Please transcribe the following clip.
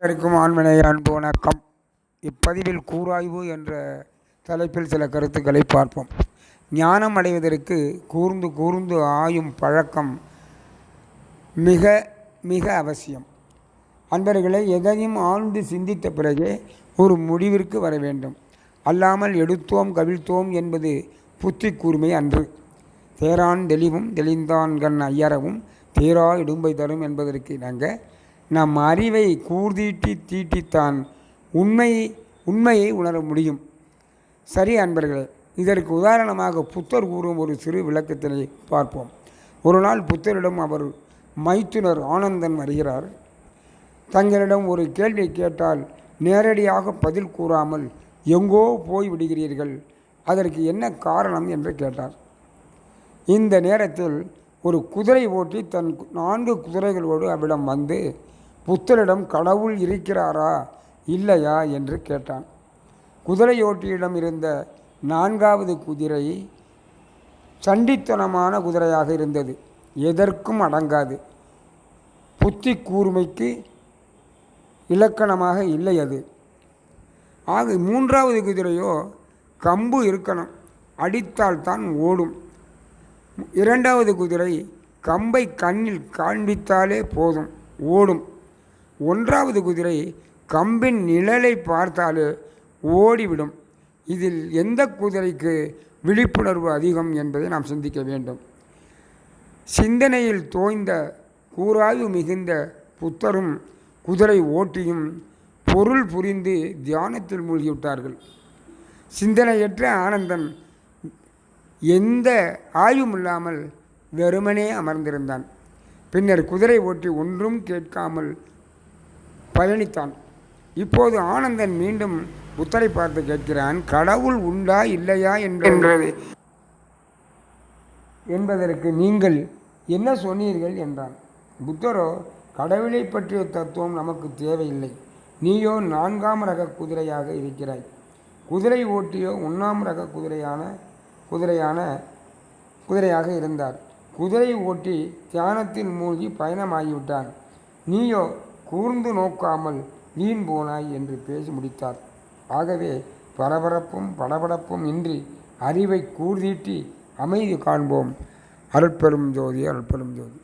அனைவருக்கும் ஆண்மனைய அன்பு வணக்கம். இப்பதிவில் கூராய்வு என்ற தலைப்பில் சில கருத்துக்களை பார்ப்போம். ஞானம் அடைவதற்கு கூர்ந்து கூர்ந்து ஆயும் பழக்கம் மிக மிக அவசியம். அன்பர்களை எதையும் ஆழ்ந்து சிந்தித்த பிறகே ஒரு முடிவிற்கு வர வேண்டும். அல்லாமல் எடுத்தோம் கவிழ்த்தோம் என்பது புத்தி கூர்மை அன்று. தேரான் தெளிவும் தெளிந்தான் கண் ஐயரவும் தேரா இடும்பை தரும் என்பதற்கு இணங்க நம் அறிவை கூர்தீட்டி தீட்டித்தான் உண்மை உண்மையை உணர முடியும். சரி அன்பர்களே இதற்கு உதாரணமாக புத்தர் கூறும் ஒரு சிறு விளக்கத்தினை பார்ப்போம். ஒரு நாள் புத்தரிடம் அவர் மைத்துனர் ஆனந்தன் வருகிறார். தங்களிடம் ஒரு கேள்வி கேட்டால் நேரடியாக பதில் கூறாமல் எங்கோ போய் விடுகிறீர்கள் அதற்கு என்ன காரணம் என்று கேட்டார். இந்த நேரத்தில் ஒரு குதிரை ஓட்டி தன் நான்கு குதிரைகளோடு அவ்விடம் வந்து புத்தரிடம் கடவுள் இருக்கிறாரா? இல்லையா? என்று கேட்டான். குதிரையோட்டியிடம் இருந்த நான்காவது குதிரை சண்டித்தனமான குதிரையாக இருந்தது. எதற்கும் அடங்காது. புத்தி கூர்மைக்கு இலக்கணமாக இல்லை அது. ஆக மூன்றாவது குதிரையோ கம்பு இருக்கணும். அடித்தால் தான் ஓடும். இரண்டாவது குதிரை கம்பை கண்ணில் காண்பித்தாலே போதும் ஓடும். ஒன்றாவது குதிரை கம்பின் நிழலை பார்த்தாலே ஓடிவிடும். இதில் எந்த குதிரைக்கு விழிப்புணர்வு அதிகம் என்பதை நாம் சிந்திக்க வேண்டும். சிந்தனையில் தோய்ந்த கூராய்வு மிகுந்த புத்தரும் குதிரை ஓட்டியும் பொருள் புரிந்து தியானத்தில் மூழ்கிவிட்டார்கள். சிந்தனையற்ற ஆனந்தன் எந்த ஆய்வும் இல்லாமல் வெறுமனே அமர்ந்திருந்தான். பின்னர் குதிரை ஓட்டி ஒன்றும் கேட்காமல் பயணித்தான். இப்போது ஆனந்தன் மீண்டும் புத்தரை பார்த்து கேட்கிறான் கடவுள் உண்டா இல்லையா? என்றது. என்பதற்கு நீங்கள் என்ன சொன்னீர்கள்? என்றான். புத்தரோ கடவுளை பற்றிய தத்துவம் நமக்கு தேவையில்லை. நீயோ நான்காம் ரக குதிரையாக இருக்கிறாய். குதிரை ஓட்டியோ ஒன்றாம் ரக குதிரையான குதிரையான குதிரையாக இருந்தார். குதிரை ஓட்டி தியானத்தில் மூழ்கி பயணமாகிவிட்டான். நீயோ கூர்ந்து நோக்காமல் வீண் போனாய் என்று பேசி முடித்தார். ஆகவே பரபரப்பும் படபடப்பும் இன்றி அறிவை கூர்தீட்டி அமைதி காண்போம். அருட்பெரும் ஜோதி அருட்பெரும் ஜோதி.